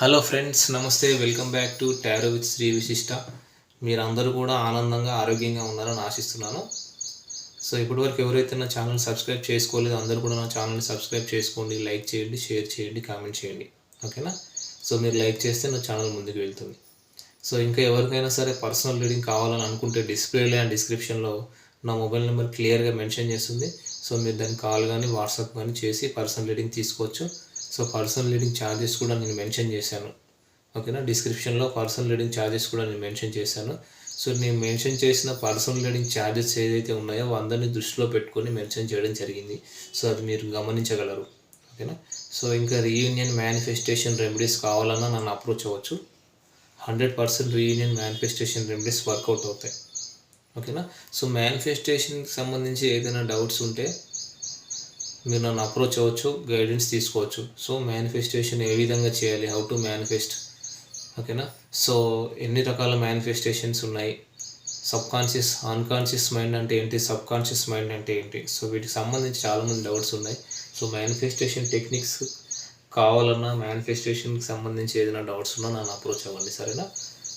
Hello friends నమస్తే welcome back to tarot with Sri Vishishta మీరందరూ కూడా ఆనందంగా ఆరోగ్యంగా ఉన్నారని ఆశిస్తున్నాను. సో ఇప్పటివరకు ఎవరైతే నా ఛానల్ సబ్స్క్రైబ్ చేసుకోలేదు అందరూ కూడా నా ఛానల్ని సబ్స్క్రైబ్ చేసుకోండి లైక్ చేయండి షేర్ చేయండి కామెంట్ చేయండి. ఓకేనా సో మీరు లైక్ చేస్తే నా ఛానల్ ముందుకు వెళ్తుంది. సో ఇంకా ఎవరికైనా సరే పర్సనల్ రీడింగ్ కావాలని అనుకుంటే డిస్ప్లేలో అండ్ డిస్క్రిప్షన్లో నా మొబైల్ నెంబర్ క్లియర్గా మెన్షన్ చేస్తుంది. సో మీరు దాన్ని కాల్ కానీ వాట్సాప్ కానీ చేసి పర్సనల్ రీడింగ్ తీసుకోవచ్చు. సో పర్సనల్ లీడింగ్ ఛార్జెస్ కూడా నేను మెన్షన్ చేశాను. ఓకేనా? డిస్క్రిప్షన్లో పర్సనల్ లీడింగ్ ఛార్జెస్ కూడా నేను మెన్షన్ చేశాను. సో నేను మెన్షన్ చేసిన పర్సనల్ లీడింగ్ ఛార్జెస్ ఏదైతే ఉన్నాయో అందరినీ దృష్టిలో పెట్టుకొని మెన్షన్ చేయడం జరిగింది. సో అది మీరు గమనించగలరు. ఓకేనా? సో ఇంకా రీయూనియన్ మేనిఫెస్టేషన్ రెమెడీస్ కావాలన్నా నన్ను అప్రోచ్ అవ్వచ్చు. Hundred percent reunion manifestation remedies work out అవుతాయి. ఓకేనా? సో మేనిఫెస్టేషన్కి సంబంధించి ఏదైనా డౌట్స్ ఉంటే మీరు నన్ను అప్రోచ్ అవ్వచ్చు గైడెన్స్ తీసుకోవచ్చు. సో మేనిఫెస్టేషన్ ఏ విధంగా చేయాలి? హౌ టు మేనిఫెస్ట్ ఓకేనా సో ఎన్ని రకాల మేనిఫెస్టేషన్స్ ఉన్నాయి? సబ్ కాన్షియస్ అన్కాన్షియస్ మైండ్ అంటే ఏంటి? సబ్ కాన్షియస్ మైండ్ అంటే ఏంటి? సో వీటికి సంబంధించి చాలామంది డౌట్స్ ఉన్నాయి. సో మేనిఫెస్టేషన్ టెక్నిక్స్ కావాలన్నా మేనిఫెస్టేషన్కి సంబంధించి ఏదైనా డౌట్స్ ఉన్నా నన్ను అప్రోచ్ అవ్వండి. సరేనా?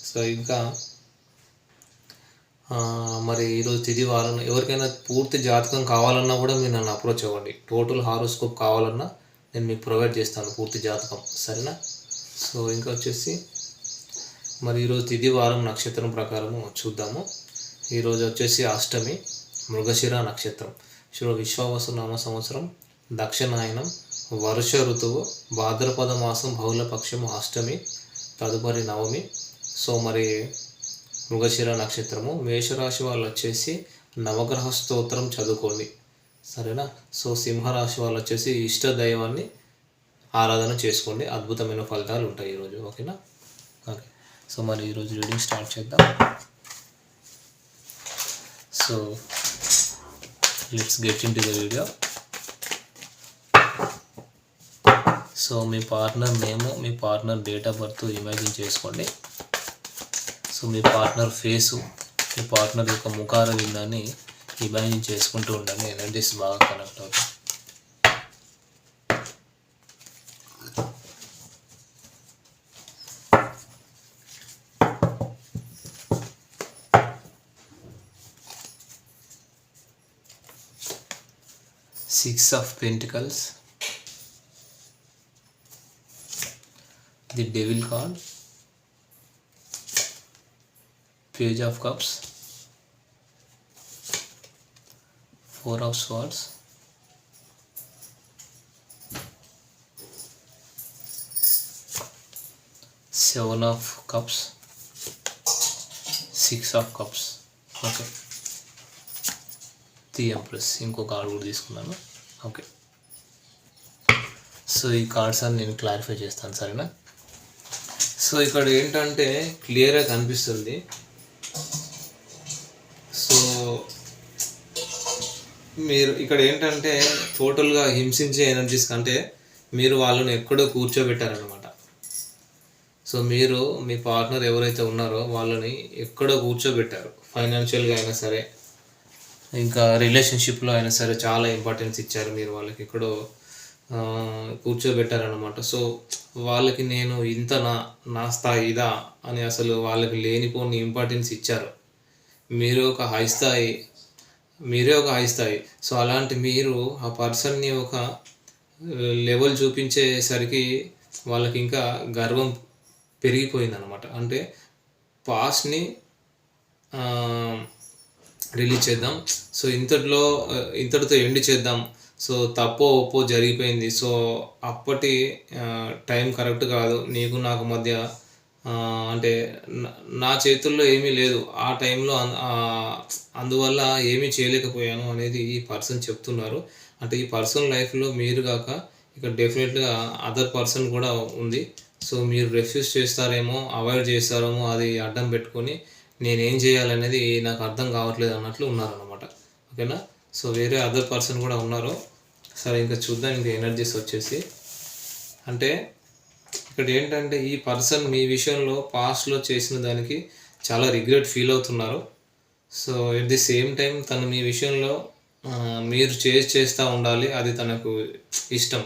సో ఇంకా మరి ఈరోజు తిది వారం ఎవరికైనా పూర్తి జాతకం కావాలన్నా కూడా మీరు నన్ను అప్రోచ్ అవ్వండి. టోటల్ హారోస్కోప్ కావాలన్నా నేను మీకు ప్రొవైడ్ చేస్తాను పూర్తి జాతకం. సరేనా? సో ఇంకా వచ్చేసి మరి ఈరోజు తిది వారం నక్షత్రం ప్రకారము చూద్దాము. ఈరోజు వచ్చేసి అష్టమి మృగశిర నక్షత్రం. శ్రీ విశ్వావసు నామ సంవత్సరం దక్షిణాయనం వర్ష ఋతువు భాద్రపద మాసం బహుళపక్షము అష్టమి తదుపరి నవమి. సో మరి మృగశిర నక్షత్రము మేషరాశి వాళ్ళు వచ్చేసి నవగ్రహ స్తోత్రం చదువుకోండి. సరేనా? సో సింహరాశి వాళ్ళు వచ్చేసి ఇష్ట దైవాన్ని ఆరాధన చేసుకోండి. అద్భుతమైన ఫలితాలు ఉంటాయి ఈరోజు ఓకేనా? ఓకే. సో మరి ఈరోజు రీడింగ్ స్టార్ట్ చేద్దాం. So let's get into the video. So me partner name me partner date of birth imagine చేసుకోండి. సో మీ పార్ట్నర్ ఫేసు మీ పార్ట్నర్ యొక్క ముఖార విందాన్ని ఇమాజిన్ చేసుకుంటూ ఉండండి. ఎనర్జీస్ బాగా కనెక్ట్ అవుతాయి six of pentacles the devil card page of cups four of swords seven of cups six of cups okay the empress ఇంకో కార్డ్ కూడా తీసుకున్నాను. ఓకే సో ఈ కార్డ్స్ అని నేను క్లారిఫై చేస్తాను సరేనా? సో ఇక్కడ ఏంటంటే క్లియర్గా కనిపిస్తుంది. సో మీరు ఇక్కడ ఏంటంటే టోటల్గా హింసించే ఎనర్జీస్ కంటే మీరు వాళ్ళని ఎక్కడో కూర్చోబెట్టారనమాట సో మీరు మీ పార్ట్నర్ ఎవరైతే ఉన్నారో వాళ్ళని ఎక్కడో కూర్చోబెట్టారు. ఫైనాన్షియల్గా అయినా సరే ఇంకా రిలేషన్షిప్లో అయినా సరే చాలా ఇంపార్టెన్స్ ఇచ్చారు మీరు వాళ్ళకి ఎక్కడో కూర్చోబెట్టారనమాట సో వాళ్ళకి నేను ఇంత నా నా స్థాయి ఇదా అని అసలు వాళ్ళకి లేనిపోని ఇంపార్టెన్స్ ఇచ్చారు. మీరు ఒక హై స్థాయి మీరే ఒక హై స్థాయి. సో అలాంటి మీరు ఆ పర్సన్ని ఒక లెవెల్ చూపించేసరికి వాళ్ళకి ఇంకా గర్వం పెరిగిపోయింది అనమాట అంటే పాస్ట్ని రిలీజ్ చేద్దాం. సో ఇంతట్లో ఇంతటితో ఎండ్ చేద్దాం. సో తప్పో ఒప్పో జరిగిపోయింది. సో అప్పటి టైం కరెక్ట్ కాదు. నీకు నాకు మధ్య అంటే నా- చేతుల్లో ఏమీ లేదు. ఆ టైంలో అందువల్ల ఏమీ చేయలేకపోయాను అనేది ఈ పర్సన్ చెప్తున్నారు. అంటే ఈ పర్సన్ లైఫ్లో మీరు కాక ఇక డెఫినెట్గా అదర్ పర్సన్ కూడా ఉంది. సో మీరు రెఫ్యూజ్ చేస్తారేమో అవాయిడ్ చేస్తారేమో అది అడ్డం పెట్టుకొని నేనేం చేయాలనేది నాకు అర్థం కావట్లేదు అన్నట్లు ఉన్నారనమాట ఓకేనా? సో వేరే అదర్ పర్సన్ కూడా ఉన్నారు. సరే ఇంకా చూద్దాం ఇంకా ఎనర్జీస్ వచ్చేసి. అంటే ఇక్కడ ఏంటంటే ఈ పర్సన్ మీ విషయంలో పాస్ట్లో చేసిన దానికి చాలా రిగ్రెట్ ఫీల్ అవుతున్నారు. So at the same time తను మీ విషయంలో మీరు చేసి చేస్తూ ఉండాలి అది తనకు ఇష్టం.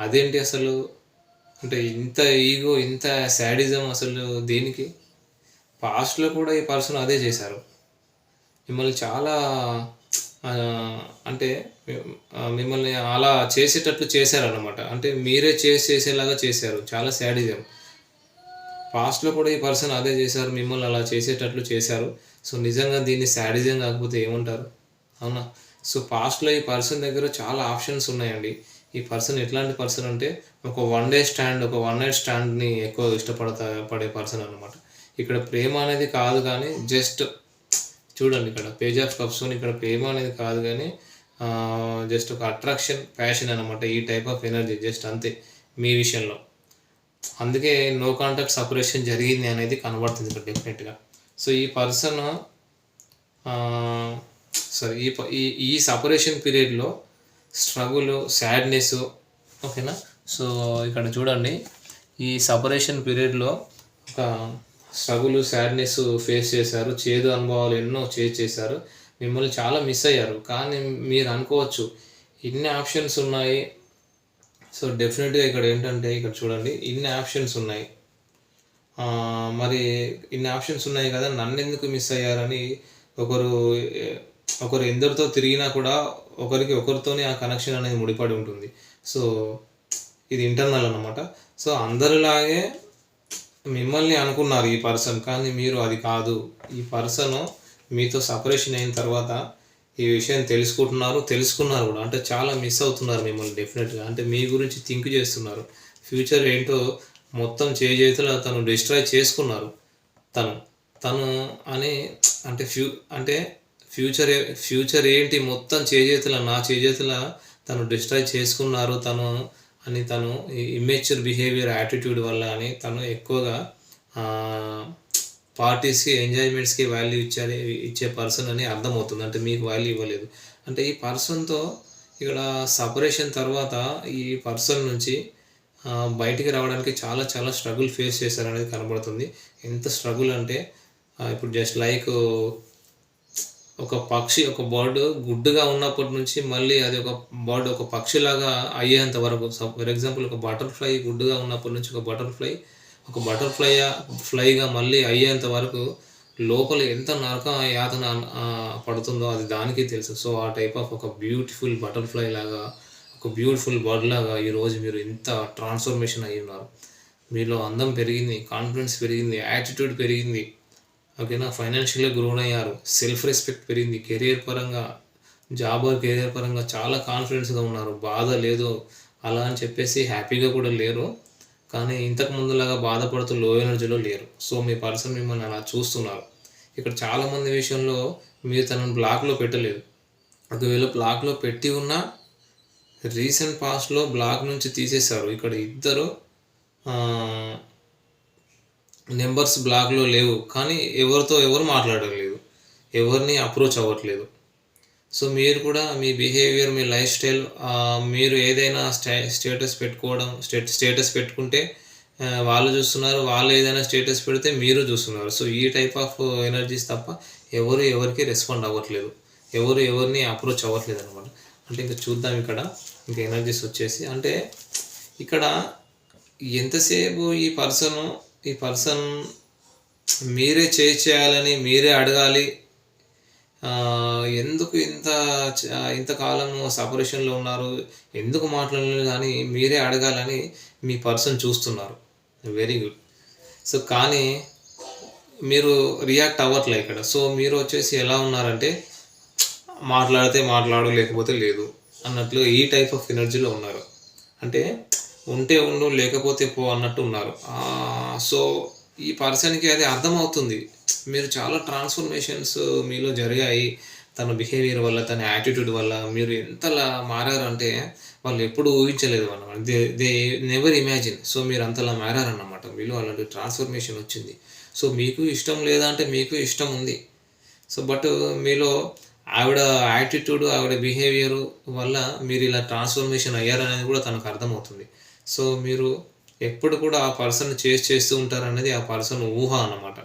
అదేంటి అసలు? అంటే ఇంత ఈగో ఇంత శాడిజం అసలు దేనికి? పాస్ట్లో కూడా ఈ పర్సన్ అదే చేశారు. మిమ్మల్ని చాలా అంటే మిమ్మల్ని అలా చేసేటట్లు చేశారనమాట అంటే మీరే చేసి చేసేలాగా చేశారు. చాలా శాడిజం పాస్ట్లో కూడా ఈ పర్సన్ అదే చేశారు. మిమ్మల్ని అలా చేసేటట్లు చేశారు. సో నిజంగా దీన్ని శాడిజం కాకపోతే ఏమంటారు? అవునా? సో పాస్ట్లో ఈ పర్సన్ దగ్గర చాలా ఆప్షన్స్ ఉన్నాయండి. ఈ పర్సన్ ఎట్లాంటి పర్సన్ అంటే ఒక వన్ డే స్టాండ్ ఒక వన్ నైట్ స్టాండ్ని ఎక్కువ ఇష్టపడతా పడే పర్సన్ అనమాట ఇక్కడ ప్రేమ అనేది కాదు కానీ జస్ట్ చూడండి ఇక్కడ. పేజ్ ఆఫ్ కప్స్ ఇక్కడ ప్రేమ అనేది కాదు కానీ జస్ట్ ఒక అట్రాక్షన్ ప్యాషన్ అనమాట ఈ టైప్ ఆఫ్ ఎనర్జీ జస్ట్ అంతే మీ విషయంలో. అందుకే నో కాంటాక్ట్ సపరేషన్ జరిగింది అనేది కనబడుతుంది ఇక్కడ డెఫినెట్గా సో ఈ పర్సన్ సారీ ఈ ఈ ఈ సపరేషన్ పీరియడ్లో స్ట్రగుల్ సాడ్నెస్ ఓకేనా సో ఇక్కడ చూడండి. ఈ సపరేషన్ పీరియడ్లో ఒక స్ట్రగుల్ సాడ్నెస్ ఫేస్ చేశారు. చేదు అనుభవాలు ఎన్నో చేజ్ చేశారు. మిమ్మల్ని చాలా మిస్ అయ్యారు. కానీ మీరు అనుకోవచ్చు ఇన్ని ఆప్షన్స్ ఉన్నాయి. సో డెఫినెట్గా ఇక్కడ ఏంటంటే ఇక్కడ చూడండి ఇన్ని ఆప్షన్స్ ఉన్నాయి. మరి ఇన్ని ఆప్షన్స్ ఉన్నాయి కదా నన్ను ఎందుకు మిస్ అయ్యారని ఒకరు ఒకరు ఎందరితో తిరిగినా కూడా ఒకరికి ఒకరితోనే ఆ కనెక్షన్ అనేది ముడిపడి ఉంటుంది. సో ఇది ఇంటర్నల్ అన్నమాట. సో అందరిలాగే మిమ్మల్ని అనుకున్నారు ఈ పర్సన్ కానీ మీరు అది కాదు. ఈ పర్సన్ మీతో సపరేషన్ అయిన తర్వాత ఈ విషయం తెలుసుకుంటున్నారు తెలుసుకున్నారు కూడా. అంటే చాలా మిస్ అవుతున్నారు మిమ్మల్ని డెఫినెట్గా అంటే మీ గురించి థింక్ చేస్తున్నారు. ఫ్యూచర్ ఏంటో మొత్తం చేతులు తను డిస్ట్రాయ్ చేసుకున్నారు. తను తను అని అంటే ఫ్యూ అంటే ఫ్యూచర్ ఏ- ఫ్యూచర్ ఏంటి మొత్తం చేజేతుల నా చేజేతుల తను డిస్ట్రాయ్ చేసుకున్నారు. తను అని తను ఇమ్మెచ్యూర్ బిహేవియర్ యాటిట్యూడ్ వల్ల అని తను ఎక్కువగా పార్టీస్కి ఎంజాయ్మెంట్స్కి వాల్యూ ఇచ్చారు ఇచ్చే పర్సన్ అని అర్థమవుతుంది. అంటే మీకు వాల్యూ ఇవ్వలేదు. అంటే ఈ పర్సన్తో ఇక్కడ సపరేషన్ తర్వాత ఈ పర్సన్ నుంచి బయటికి రావడానికి చాలా చాలా స్ట్రగుల్ ఫేస్ చేశారనేది కనబడుతుంది. ఎంత స్ట్రగుల్ అంటే ఇప్పుడు జస్ట్ లైక్ ఒక పక్షి ఒక బర్డ్ గుడ్డుగా ఉన్నప్పటి నుంచి మళ్ళీ అది ఒక బర్డ్ ఒక పక్షిలాగా అయ్యేంత వరకు. ఫర్ ఎగ్జాంపుల్ ఒక బటర్ఫ్లై గుడ్డుగా ఉన్నప్పటి నుంచి ఒక బటర్ఫ్లై ఒక బటర్ఫ్లై ఫ్లైగా మళ్ళీ అయ్యేంత వరకు లోపల ఎంత నరక యాతన పడుతుందో అది దానికి తెలుసు. సో ఆ టైప్ ఆఫ్ ఒక బ్యూటిఫుల్ బటర్ఫ్లై లాగా ఒక బ్యూటిఫుల్ బర్డ్ లాగా ఈరోజు మీరు ఇంత ట్రాన్స్ఫర్మేషన్ అయ్యి ఉన్నారు మీలో అందం పెరిగింది కాన్ఫిడెన్స్ పెరిగింది యాటిట్యూడ్ పెరిగింది. ఓకేనా? ఫైనాన్షియల్గా గ్రోన్ అయ్యారు సెల్ఫ్ రెస్పెక్ట్ పెరిగింది. కెరియర్ పరంగా జాబ్ కెరియర్ పరంగా చాలా కాన్ఫిడెన్స్గా ఉన్నారు. బాధ లేదు. అలా అని చెప్పేసి హ్యాపీగా కూడా లేరు. కానీ ఇంతకు ముందులాగా బాధపడుతూ లో ఎనర్జీలో లేరు. సో మీ పర్సన్ మిమ్మల్ని అలా చూస్తున్నారు. ఇక్కడ చాలామంది విషయంలో మీరు తనను బ్లాక్లో పెట్టలేదు. ఒకవేళ బ్లాక్లో పెట్టి ఉన్నా రీసెంట్ పాస్ట్లో బ్లాక్ నుంచి తీసేశారు. ఇక్కడ ఇద్దరు నెంబర్స్ బ్లాక్లో లేవు. కానీ ఎవరితో ఎవరు మాట్లాడలేదు. ఎవరిని అప్రోచ్ అవ్వట్లేదు. సో మీరు కూడా మీ బిహేవియర్ మీ లైఫ్ స్టైల్ మీరు ఏదైనా స్టే స్టేటస్ పెట్టుకోవడం స్టేట్ స్టేటస్ పెట్టుకుంటే వాళ్ళు చూస్తున్నారు. వాళ్ళు ఏదైనా స్టేటస్ పెడితే మీరు చూస్తున్నారు. సో ఈ టైప్ ఆఫ్ ఎనర్జీస్ తప్ప ఎవరు ఎవరికి రెస్పాండ్ అవ్వట్లేదు. ఎవరు ఎవరిని అప్రోచ్ అవ్వట్లేదు అనమాట అంటే ఇంకా చూద్దాం ఇక్కడ. ఇంకా ఎనర్జీస్ వచ్చేసి అంటే ఇక్కడ ఎంతసేపు ఈ పర్సన్ ఈ పర్సన్ మీరే చేయాలని మీరే అడగాలి. ఎందుకు ఇంత ఇంతకాలం సపరేషన్లో ఉన్నారు? ఎందుకు మాట్లాడలేదు కానీ మీరే అడగాలని మీ పర్సన్ చూస్తున్నారు. వెరీ గుడ్ సో కానీ మీరు రియాక్ట్ అవ్వట్లే ఇక్కడ. సో మీరు వచ్చేసి ఎలా ఉన్నారంటే మాట్లాడితే మాట్లాడు లేకపోతే లేదు అన్నట్లు ఈ టైప్ ఆఫ్ ఎనర్జీలో ఉన్నారు. అంటే ఉంటే ఉండు లేకపోతే పో అన్నట్టు ఉన్నారు. సో ఈ పర్సన్కి అది అర్థమవుతుంది. మీరు చాలా ట్రాన్స్ఫర్మేషన్స్ మీలో జరిగాయి. తన బిహేవియర్ వల్ల తన యాటిట్యూడ్ వల్ల మీరు ఎంతలా మారారంటే వాళ్ళు ఎప్పుడు ఊహించలేదు అన్నమాట they they never imagine so మీరు అంతలా మారారన్నమాట. మీలో అలాంటి ట్రాన్స్ఫర్మేషన్ వచ్చింది. సో మీకు ఇష్టం లేదా అంటే మీకు ఇష్టం ఉంది. సో బట్ మీలో ఆవిడ యాటిట్యూడ్ ఆవిడ బిహేవియర్ వల్ల మీరు ఇలా ట్రాన్స్ఫర్మేషన్ అయ్యారనేది కూడా తనకు అర్థమవుతుంది. సో మీరు ఎప్పుడు కూడా ఆ పర్సన్ చేసి చేస్తూ ఉంటారనేది ఆ పర్సన్ ఊహ అన్నమాట.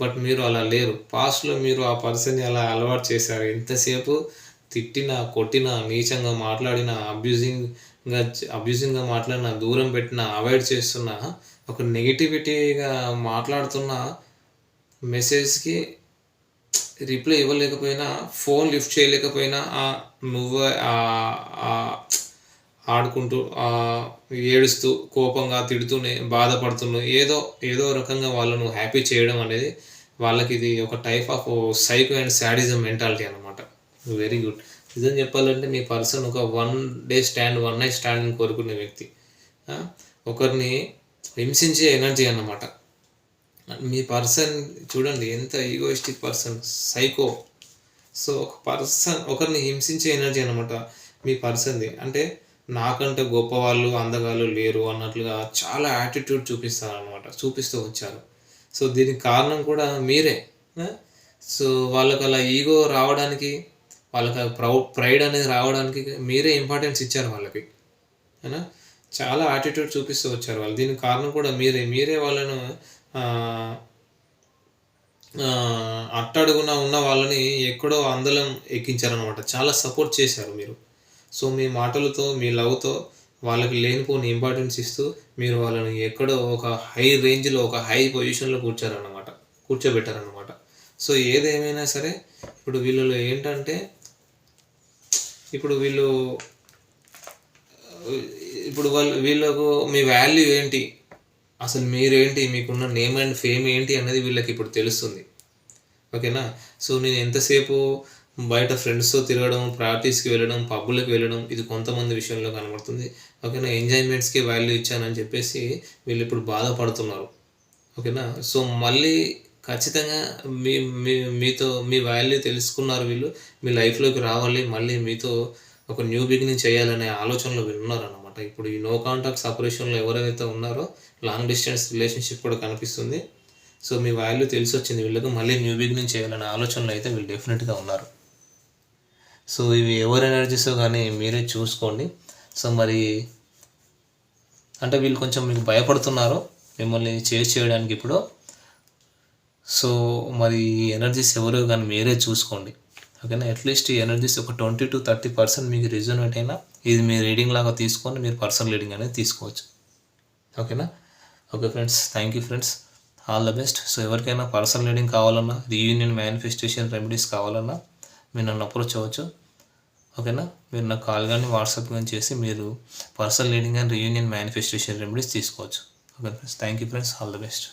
బట్ మీరు అలా లేరు. పాస్ట్లో మీరు ఆ పర్సన్ని అలా అలవాటు చేశారు. ఎంతసేపు తిట్టినా కొట్టినా నీచంగా మాట్లాడినా అబ్యూజింగ్గా అబ్యూజింగ్గా మాట్లాడినా దూరం పెట్టినా అవాయిడ్ చేస్తున్నా ఒక నెగిటివిటీగా మాట్లాడుతున్న మెసేజ్కి రిప్లై ఇవ్వలేకపోయినా ఫోన్ లిఫ్ట్ చేయలేకపోయినా ఆ నువ్వు ఆ ఆడుకుంటూ ఏడుస్తూ కోపంగా తిడుతూనే బాధపడుతూ ఏదో ఏదో రకంగా వాళ్ళను హ్యాపీ చేయడం అనేది వాళ్ళకి ఇది ఒక type of psycho and sadism mentality అనమాట వెరీ గుడ్ నిజం చెప్పాలంటే మీ పర్సన్ ఒక one day stand one night stand కోరుకునే వ్యక్తి. ఒకరిని హింసించే ఎనర్జీ అన్నమాట. మీ పర్సన్ చూడండి ఎంత ఈగోయిస్టిక్ పర్సన్ సైకో. సో ఒక పర్సన్ ఒకరిని హింసించే ఎనర్జీ అనమాట మీ పర్సన్ది. అంటే నాకంటే గొప్పవాళ్ళు అందగాళ్ళు లేరు అన్నట్లుగా చాలా యాటిట్యూడ్ చూపిస్తారు అనమాట చూపిస్తూ వచ్చారు. సో దీనికి కారణం కూడా మీరే. సో వాళ్ళకి అలా ఈగో రావడానికి వాళ్ళకి ప్రౌ ప్రైడ్ అనేది రావడానికి మీరే ఇంపార్టెన్స్ ఇచ్చారు వాళ్ళకి. అయినా చాలా యాటిట్యూడ్ చూపిస్తూ వచ్చారు వాళ్ళు. దీనికి కారణం కూడా మీరే. మీరే వాళ్ళను అట్టడుగున ఉన్న వాళ్ళని ఎక్కడో అందలం ఎక్కించారనమాట చాలా సపోర్ట్ చేశారు మీరు. సో మీ మాటలతో మీ లవ్తో వాళ్ళకి లేనిపోని ఇంపార్టెన్స్ ఇస్తూ మీరు వాళ్ళని ఎక్కడో ఒక హై రేంజ్లో ఒక హై పొజిషన్లో కూర్చారన్నమాట. కూర్చోబెట్టారనమాట సో ఏదేమైనా సరే ఇప్పుడు వీళ్ళలో ఏంటంటే ఇప్పుడు వీళ్ళు ఇప్పుడు వాళ్ళు వీళ్ళకు మీ వాల్యూ ఏంటి? అసలు మీరేంటి? మీకున్న నేమ్ అండ్ ఫేమ్ ఏంటి? అనేది వీళ్ళకి ఇప్పుడు తెలుస్తుంది. ఓకేనా? సో నేను ఎంతసేపు బయట ఫ్రెండ్స్తో తిరగడం ప్రాక్టీస్కి వెళ్ళడం పబ్బులకు వెళ్ళడం ఇది కొంతమంది విషయంలో కనబడుతుంది. ఓకేనా? ఎంజాయ్మెంట్స్కి వాల్యూ ఇచ్చానని చెప్పేసి వీళ్ళు ఇప్పుడు బాధపడుతున్నారు. ఓకేనా? సో మళ్ళీ ఖచ్చితంగా మీ మీ మీతో మీ వాల్యూ తెలుసుకున్నారు వీళ్ళు. మీ లైఫ్లోకి రావాలి మళ్ళీ మీతో ఒక న్యూ బిగినింగ్ చేయాలనే ఆలోచనలో వీళ్ళు ఉన్నారన్నమాట. ఇప్పుడు ఈ నో కాంటాక్ట్ సపరేషన్లో ఎవరైతే ఉన్నారో లాంగ్ డిస్టెన్స్ రిలేషన్షిప్ కూడా కనిపిస్తుంది. సో మీ వాల్యూ తెలిసి వచ్చింది వీళ్ళకి మళ్ళీ న్యూ బిగినింగ్ చేయాలనే ఆలోచనలో అయితే వీళ్ళు డెఫినెట్గా ఉన్నారు. సో ఇవి ఎవరి ఎనర్జీస్ కానీ మీరే చూసుకోండి. సో మరి అంటే వీళ్ళు కొంచెం మీకు భయపడుతున్నారు మిమ్మల్ని చేజ్ చేయడానికి ఇప్పుడు. సో మరి ఈ ఎనర్జీస్ ఎవరో కానీ మీరే చూసుకోండి. ఓకేనా? అట్లీస్ట్ ఈ ఎనర్జీస్ ఒక ట్వంటీ టు థర్టీ పర్సెంట్ మీకు రిజర్వేట్ అయినా ఇది మీ రీడింగ్ లాగా తీసుకొని మీరు పర్సనల్ రీడింగ్ అనేది తీసుకోవచ్చు. ఓకేనా? Okay friends thank you friends. All the best so ఎవరికైనా పర్సనల్ రీడింగ్ కావాలన్నా రీయూనియన్ మేనిఫెస్టేషన్ రెమెడీస్ కావాలన్నా మీరు నన్ను అప్రోచ్ అవ్వచ్చు. ఓకేనా? మీరు నాకు కాల్ కానీ వాట్సాప్ కానీ చేసి మీరు personal reading and reunion manifestation remedies తీసుకోవచ్చు. Okay friends thank you friends all the best.